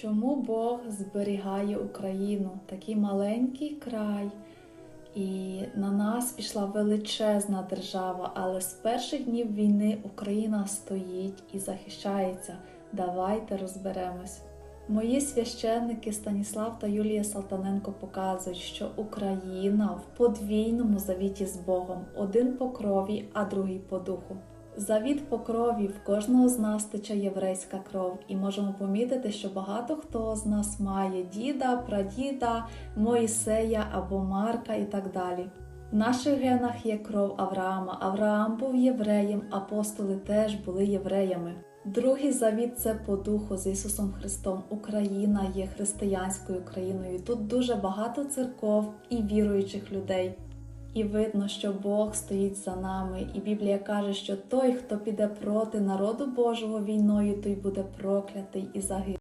Чому Бог зберігає Україну, такий маленький край, і на нас пішла величезна держава, але з перших днів війни Україна стоїть і захищається. Давайте розберемось. Мої священники Станіслав та Юлія Салтаненко показують, що Україна в подвійному завіті з Богом, один по крові, а другий по духу. Завіт по крові в кожного з нас тече єврейська кров, і можемо помітити, що багато хто з нас має діда, прадіда, Моїсея або Марка і так далі. В наших генах є кров Авраама. Авраам був євреєм, апостоли теж були євреями. Другий завіт це по духу з Ісусом Христом. Україна є християнською країною. Тут дуже багато церков і віруючих людей. І видно, що Бог стоїть за нами, і Біблія каже, що той, хто піде проти народу Божого війною, той буде проклятий і загине.